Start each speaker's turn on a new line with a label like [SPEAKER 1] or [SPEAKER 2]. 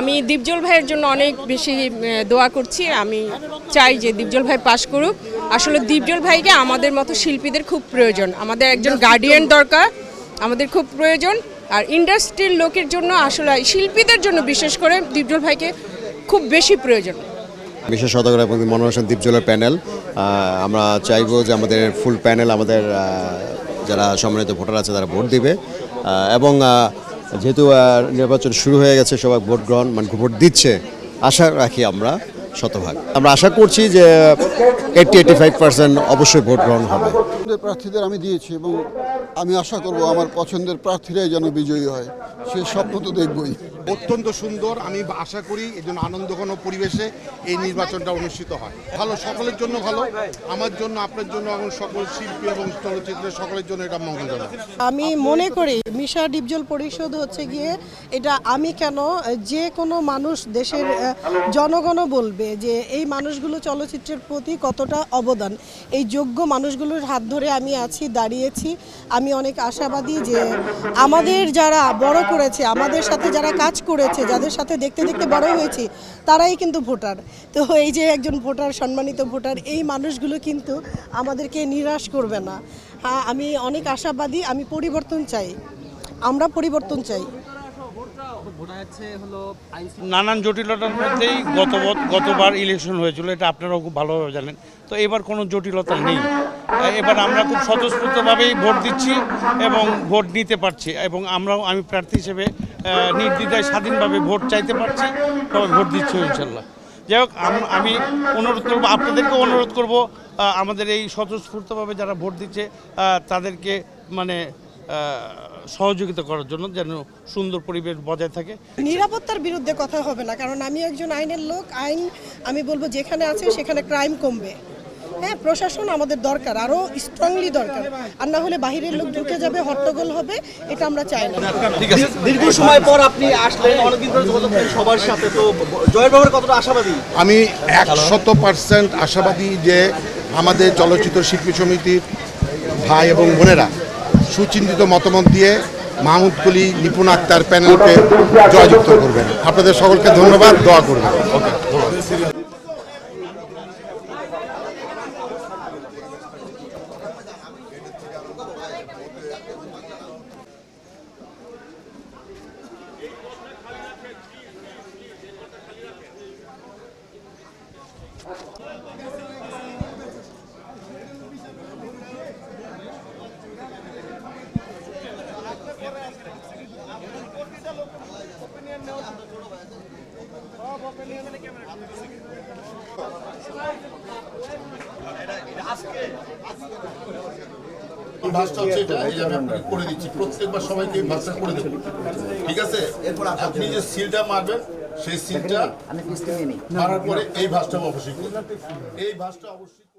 [SPEAKER 1] আমি দীপজল ভাইয়ের জন্য অনেক বেশি দোয়া করছি। আমি চাই যে দীপজল ভাই পাশ করুক। আসলে দীপজল ভাইকে আমাদের মতো শিল্পীদের খুব প্রয়োজন। আমাদের একজন গার্ডিয়ান দরকার, আমাদের খুব প্রয়োজন। আর ইন্ডাস্ট্রির লোকের জন্য আসলে, শিল্পীদের জন্য বিশেষ করে দীপজল ভাইকে খুব বেশি প্রয়োজন।
[SPEAKER 2] বিশেষ সদগর এবং মনোরঞ্জন দ্বীপজলের প্যানেল। আমরা চাইব যে আমাদের ফুল প্যানেল আমাদের যারা সম্মানিত ভোটার আছে তারা ভোট দিবে। এবং যেহেতু নির্বাচন শুরু হয়ে গেছে, সবাই ভোট গ্রহণ মানে ভোট দিচ্ছে, আশা রাখি আমরা শতভাগ। আমরা আশা করছি যে এইটটি এইটি ফাইভ পার্সেন্ট অবশ্যই ভোট গ্রহণ হবে।
[SPEAKER 3] প্রার্থীদের আমি দিয়েছি এবং আমি আশা করব আমার পছন্দের প্রার্থীরাই যেন বিজয়ী হয়, সে স্বপ্ন তো দেখবই।
[SPEAKER 4] অত্যন্ত সুন্দর। আমি আশা করি এই জন্য আনন্দঘন পরিবেশে এই নির্বাচনটা অনুষ্ঠিত হয়। ভালো, সকলের জন্য ভালো। আমার জন্য, আপনার জন্য এবং সকল শিল্পী এবং চলচ্চিত্রের সকলের জন্য এটা মঙ্গলজনক।
[SPEAKER 5] আমি মনে করি মিশা ডিপজল পরিষদ হচ্ছে গিয়ে এটা আমি কেন, যে কোনো মানুষ দেশের জনগণও বলবে যে এই মানুষগুলো চলচ্চিত্রের প্রতি কতটা অবদান। এই যোগ্য মানুষগুলোর হাত ধরে আমি আছি, দাঁড়িয়েছি। আমি অনেক আশাবাদী যে আমাদের যারা বড় করেছে, আমাদের সাথে যারা কাজ করেছে, যাদের সাথে দেখতে দেখতে বড় হয়েছি, তারাই কিন্তু ভোটার। তো এই যে একজন ভোটার, সম্মানিত ভোটার, এই মানুষগুলো কিন্তু আমাদেরকে নিরাশ করবে না। হ্যাঁ আমি অনেক আশাবাদী, আমি পরিবর্তন চাই। আমরা পরিবর্তন চাই।
[SPEAKER 6] নানান জটিলতার মধ্যেই গত গতবার ইলেকশন হয়েছিল, এটা আপনারাও খুব ভালোভাবে জানেন। তো এবার কোনো জটিলতা নেই। এবার আমরা খুব স্বতঃস্ফূর্তভাবেই ভোট দিচ্ছি এবং ভোট নিতে পারছি এবং আমরাও, আমি প্রার্থী হিসেবে নির্দ্বিধায় স্বাধীনভাবে ভোট চাইতে পারছি, তবে ভোট দিচ্ছি ইনশাল্লাহ। যাই হোক, আমি অনুরোধ করব আপনাদেরকে অনুরোধ করব আমাদের এই স্বতঃস্ফূর্তভাবে যারা ভোট দিচ্ছে তাদেরকে মানে সহযোগিতা করার জন্য যেন সুন্দর পরিবেশ বজায় থাকে।
[SPEAKER 5] নিরাপত্তার বিরুদ্ধে কথা হবে না, কারণ আমি একজন আইনের লোক, আইন আমি বলব যেখানে আছে সেখানে ক্রাইম কমবে। হ্যাঁ প্রশাসন আমাদের দরকার আরও স্ট্রংলি দরকার। আর না হলে বাহিরের লোক ঢুকে যাবে হট্টগোল হবে এটা আমরা চাই না।
[SPEAKER 7] দীর্ঘ সময় পর আপনি আসলেন অনেকদিন ধরে যোগাযোগ সবার সাথে তো জয়ের ব্যাপারে কতটা আশাবাদী?
[SPEAKER 4] আমি একশত পার্সেন্ট আশাবাদী যে আমাদের চলচ্চিত্র শিল্পী সমিতির ভাই এবং বোনেরা সুচিন্তিত মতামত দিয়ে মাহমুদ কলি নিপুণ আক্তার প্যানেলকে জয়যুক্ত করবেন। আপনাদের সকলকে ধন্যবাদ দোয়া করবেন।
[SPEAKER 8] এটা, এই যে আমি করে দিচ্ছি। প্রত্যেকবার সবাইকে ভাঁজটা করে দেবো। ঠিক আছে? আপনি যে সিলটা মারবেন সেই সিনটা পরে এই ভাষটা অবশ্যই এই ভাষাটা অবশ্যই